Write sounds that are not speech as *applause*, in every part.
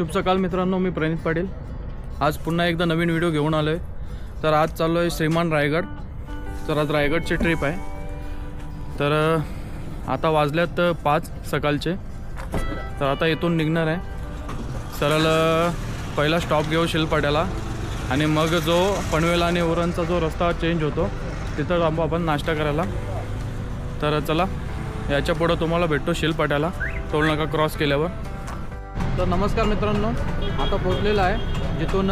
शुभ सकाळ मित्रांनो मी प्रणित पाटील. आज पुन्हा एकदा नवीन व्हिडिओ घेऊन आलो आहे तर आज चाललो आहे श्रीमान रायगड. तर आज रायगडची ट्रिप आहे. तर आता वाजल्यात पाच सकाळचे. तर आता इथून निघणार आहे. सरळ पहिला स्टॉप घेऊ शिलपाट्याला. आणि मग जो पनवेल आणि उरणचा जो रस्ता चेंज होतो तिथं थांबू आपण नाश्ता करायला. तर चला याच्या पुढं तुम्हाला भेटतो शिलपाट्याला. टोल नाका क्रॉस केल्यावर. तर नमस्कार मित्रांनो आता पोचलेला आहे जिथून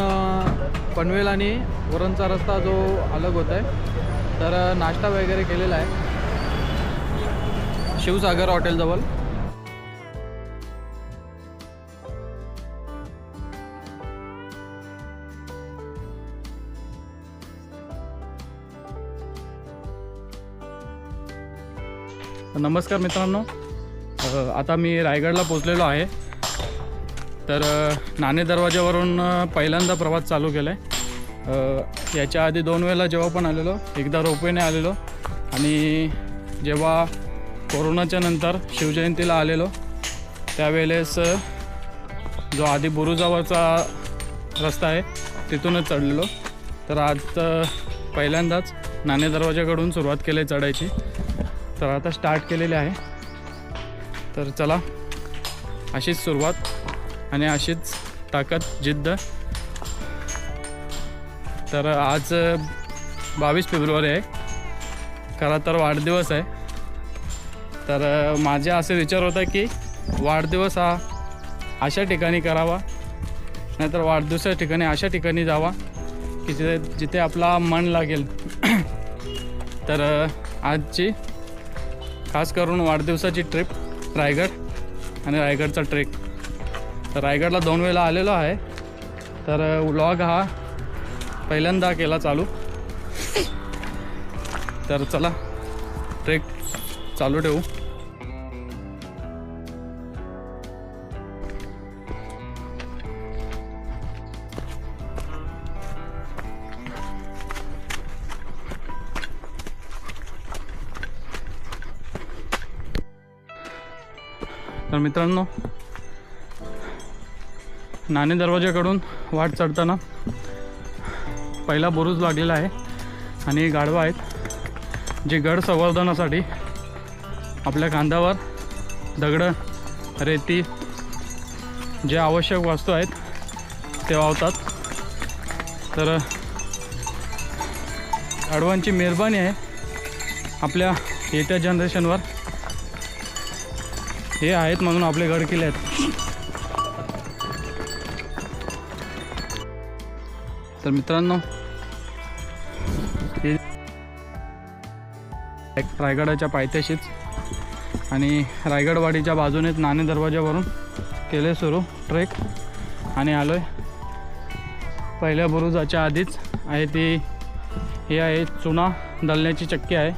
पनवेल आणि वरणचा रस्ता जो अलग होत आहे तर नाश्ता वगैरे केलेला आहे. शिवसागर हॉटेलजवळ नमस्कार मित्रांनो आता मी रायगडला पोचलेलो आहे. तर नाणे दरवाजावरून पहिल्यांदा प्रवास चालू केला आहे याच्या आधी दोन वेळेला जेव्हा पण आलेलो एकदा रोपवेने आलेलो आणि जेव्हा कोरोनाच्या नंतर शिवजयंतीला आलेलो त्यावेळेस जो आधी बुरुजावरचा रस्ता आहे तिथूनच चढलेलो. तर आज पहिल्यांदाच नाणे दरवाजाकडून सुरुवात केली आहे चढायची. तर आता स्टार्ट केलेली आहे. तर चला अशीच सुरुवात. आणि अशीच ताकद जिद्द. तर आज बावीस फेब्रुवारी आहे. खरा तर वाढदिवस आहे. तर माझे असे विचार होता की वाढदिवस हा अशा ठिकाणी करावा नाहीतर वाढदिवसा ठिकाणी अशा ठिकाणी जावा की जिथे जिथे आपला मन लागेल. *clears throat* तर आजची खास करून वाढदिवसाची ट्रिप रायगड आणि रायगडचा ट्रेक. तर रायगडला दोन वेळेला आलेलो आहे. तर व्लॉग हा पहिल्यांदा केला चालू. तर चला ट्रेक चालू ठेवू. तर मित्रांनो नाणे दरवाजाकडून वाट चढताना पहिला बुरुज लागलेला आहे आणि गाढवा आहेत जे गड संवर्धनासाठी आपल्या कांदावर दगडं रेती जे आवश्यक वस्तू आहेत ते वावतात. तर गाढवांची मेहरबानी आहे आपल्या येत्या जनरेशनवर हे आहेत म्हणून आपले गड किल्ले आहेत. तर मित्रांनो हे एक रायगडाच्या पायथ्याशीच आणि रायगडवाडीच्या बाजूनेच नाणे दरवाजावरून केले सुरू ट्रेक आणि आलो आहे पहिल्या बुरुजाच्या आधीच आहे ती ही आहे चुना दलण्याची चक्की आहे.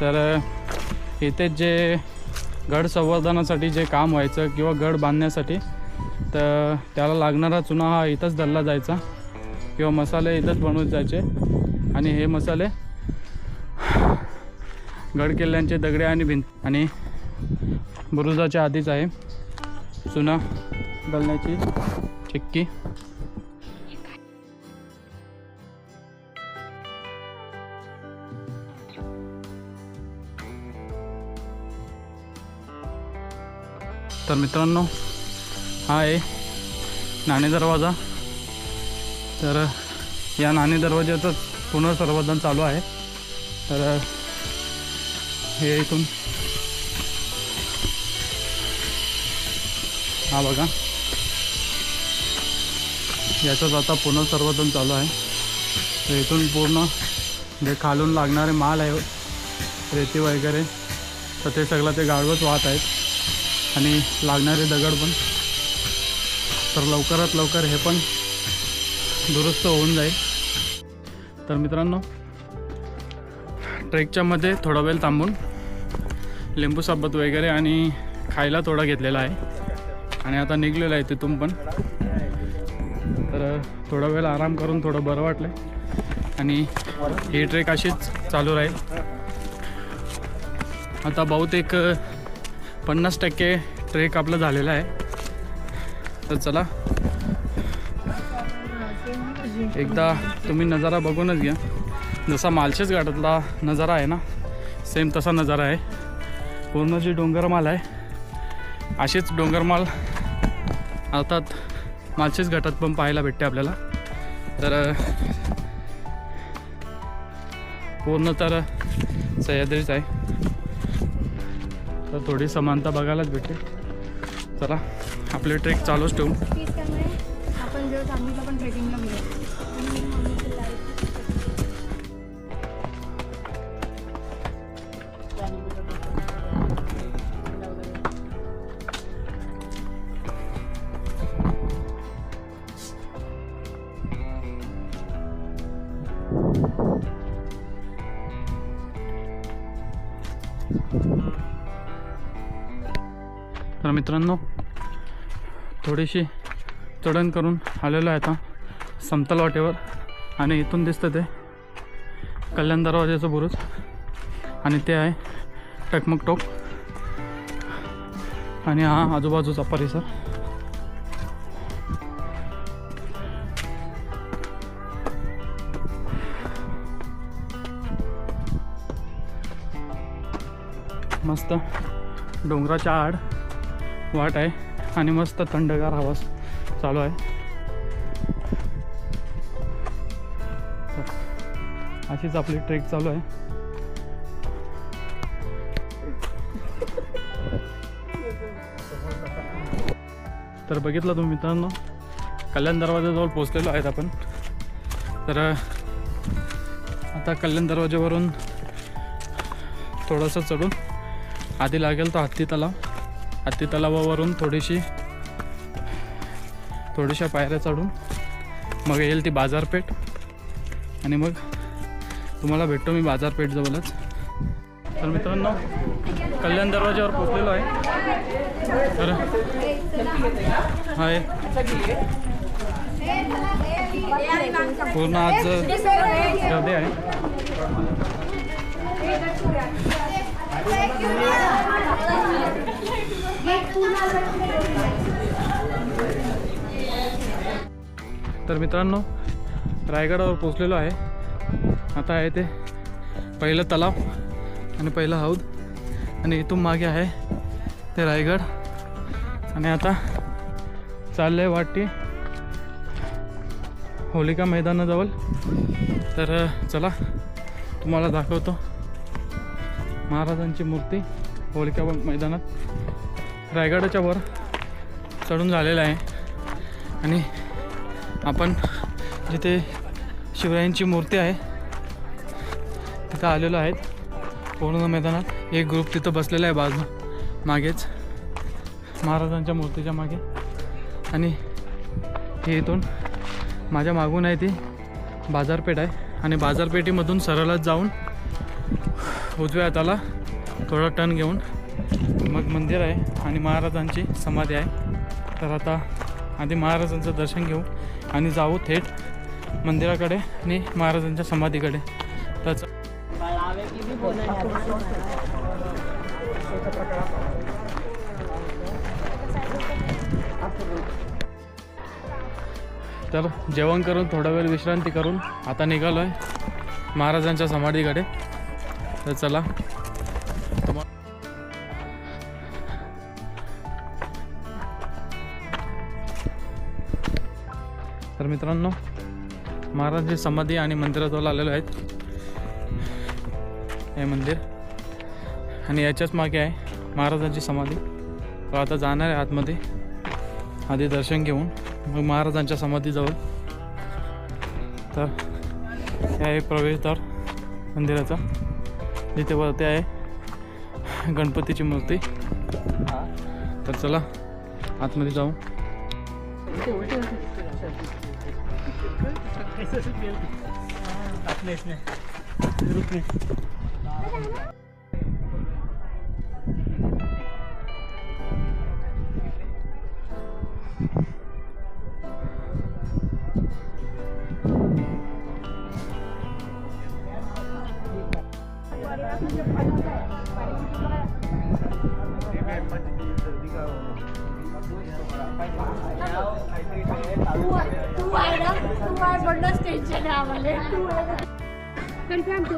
तर इथेच जे गड संवर्धनासाठी जे काम व्हायचं किंवा गड बांधण्यासाठी तर त्याला लागणारा चुना हा इथंच दलला जायचा. किंवा मसाले इथंच बनवत जायचे. आणि हे मसाले गड किल्ल्यांचे दगडे आणि भिंत आणि बुरुजाच्या आधीच आहे. चुना दलण्याची चिक्की. तर मित्रांनो हा आहे नाणे दरवाजा. तर या नाणे दरवाजाचंच पुनर्संवर्धन चालू आहे. तर हे इथून हा बघा. याचंच आता पुनर्संवर्धन चालू आहे. तर इथून पूर्ण जे खालून लागणारे माल आहे रेती वगैरे तर ते सगळं ते गाडवत वाहत आहेत. आणि लागणारे दगड पण. तर लवकरात लवकर हे पण दुरुस्त होऊन जाईल. तर मित्रांनो ट्रेकच्या मध्ये थोडा वेळ थांबून लिंबू सरबत वगैरे आणि खायला थोडा घेतलेला आहे. आणि आता निघलेलं आहे तिथून पण. तर थोडा वेळ आराम करून थोडं बरं वाटलं आणि ही ट्रेक अशीच चालू राहील. आता बहुतेक पन्नास टक्के ट्रेक आपलं झालेला आहे. तर चला. एकदा तुम्ही नजारा बघूनच घ्या. जसा मालशेज घाटातला नजारा आहे ना सेम तसा नजारा आहे. पूर्ण जी डोंगरमाल आहे अशीच डोंगरमाल अर्थात मालशेज घाटात पण पाहायला भेटते आपल्याला. तर पूर्ण तर सह्याद्रीच आहे. तर थोडी समानता बघायलाच भेटते चला. आपले ट्रेक चालूच ठेवू तीच त्यामुळे आपण जेव्हा सांगितलं पण ट्रेकिंगला. तर मित्रांनो थोडीशी चढण करून आलेलो आहे आता समतल वाटेवर. आणि इथून दिसतं ते कल्याण दरवाजाचं बुरुज. आणि ते आहे टकमक टोक. आणि हा आजूबाजूचा परिसर. मस्त डोंगराच्या आड वाट आहे. आणि मस्त थंडगार हवा चालू आहे. अशीच आपली ट्रेक चालू आहे. तर बघितलं तुम्ही मित्रांनो कल्याण दरवाजाजवळ पोचलेलो आहेत आपण. तर आता कल्याण दरवाजावरून थोडंसं चढून आधी लागेल तो हत्ती तलाव. आत्ती तलावावरून थोडीशी थोड्याशा पायऱ्या चढून मग येईल ती बाजारपेठ. आणि मग तुम्हाला भेटतो मी बाजारपेठ जवळच. तर मित्रांनो कल्याण दरवाज्यावर पोचलेलो आहे. तर हाय. पूर्ण आज गर्दी आहे. तर मित्रांनो रायगडावर पोचलेलो आहे. आता आहे ते पहिलं तलाव आणि पहिलं हौद. आणि इथून मागे आहे ते रायगड. आणि आता चाललं आहे वाटी होलिका मैदानाजवळ. तर चला तुम्हाला दाखवतो. महाराजांची मूर्ती होलिका मैदानात. रायगडाच्या वर चढून झालेलं आहे. आणि आपण जिथे शिवरायांची मूर्ती आहे तिथं आलेलो आहेत. पूर्ण मैदानात एक ग्रुप तिथं बसलेला आहे बाजू. मागेच महाराजांच्या मूर्तीच्या मागे. आणि हे इथून माझ्या मागून आहे ती बाजारपेठ आहे. आणि बाजारपेठीमधून सरळच जाऊन उजव्या हाताला थोडा टर्न घेऊन मग मंदिर आहे आणि महाराजांची समाधी आहे. तर आता आधी महाराजांचं दर्शन घेऊ आणि जाऊ थेट मंदिराकडे आणि महाराजांच्या समाधीकडे. त्याचं तर जेवण करून थोडा वेळ विश्रांती करून आता निघालो आहे महाराजांच्या समाधीकडे. तर चला. मित्रांनो महाराजांची समाधी आणि मंदिराजवळ आलेलो आहेत. हे मंदिर. आणि याच्याच मागे आहे महाराजांची समाधी. तर आता जाणार आहे आतमध्ये. आधी दर्शन घेऊन मग महाराजांच्या समाधीजवळ. तर हे आहे प्रवेशद्वार मंदिराचा. जिथे वरती आहे गणपतीची मूर्ती. तर चला आतमध्ये जाऊ. से अपने इसमें ग्रुप आहे- तू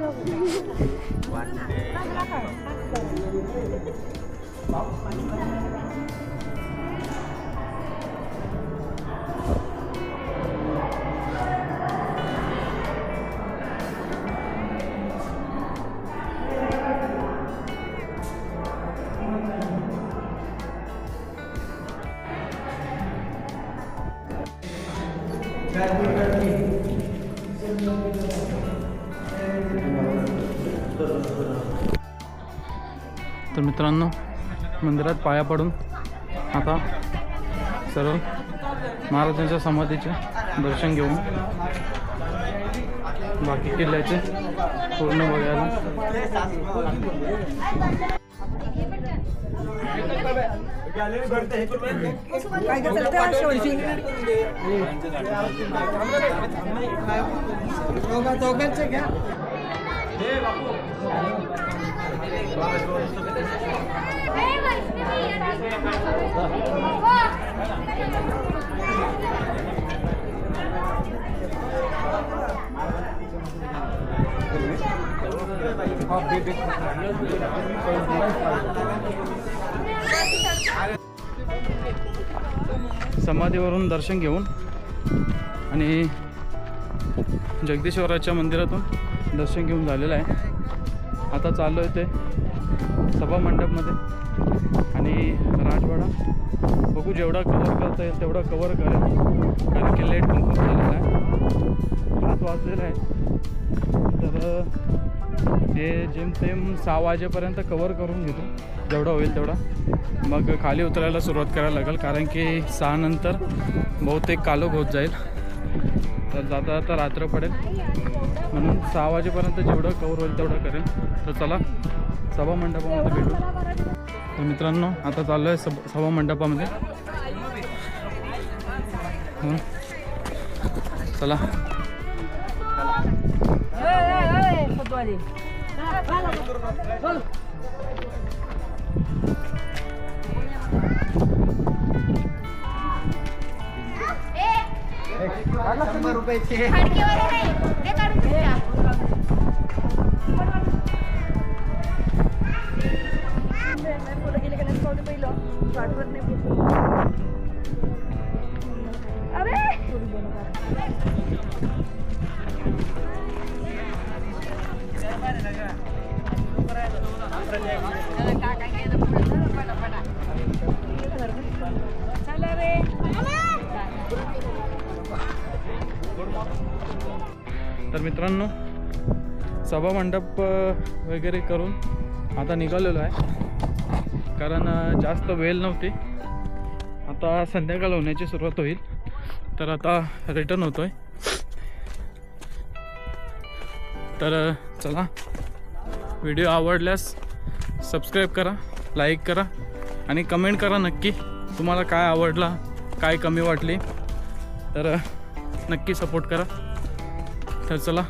तर मित्रांनो मंदिरात पाया पडून आता सरळ महाराजांच्या समाधीचे दर्शन घेऊन बाकी किल्ल्याचे पूर्ण बघायला. समाधीवरून दर्शन घेऊन आणि जगदीश्वराच्या मंदिरातून दर्शन घेऊन झालेलं आहे. आता चाललो आहे ते सभा मंडपमध्ये आणि राजवाडा. बघू जेवढा कवर करता येईल तेवढा कवर करेल कारण की लेट पण खूप झालेला आहे. हात वाजलेला आहे. तर हे जेमतेम सहा वाजेपर्यंत कवर करून घेतो. जेवढा होईल तेवढा. मग खाली उतरायला सुरुवात करायला लागेल. कारण की सहा नंतर बहुतेक कालोख होत जाईल. तर जाता जाता रात्र पडेल. म्हणून सहा वाजेपर्यंत जेवढं कवर होईल तेवढं करेल. तर चला सभा मंडपामध्ये भेटू. तर मित्रांनो आता चाललो आहे सब सभा मंडपामध्ये. हं. चला. खडकेवाले तर मित्रांनो सभा मंडप वगैरे करून आता निघालेलो आहे. कारण जास्त वेळ नव्हती. आता संध्याकाळ होण्याची सुरुवात होईल. तर आता रिटर्न होतोय. तर चला. व्हिडिओ आवडल्यास सबस्क्राईब करा लाईक करा आणि कमेंट करा नक्की तुम्हाला काय आवडला काय कमी वाटली. तर नक्की सपोर्ट करा. तर चला.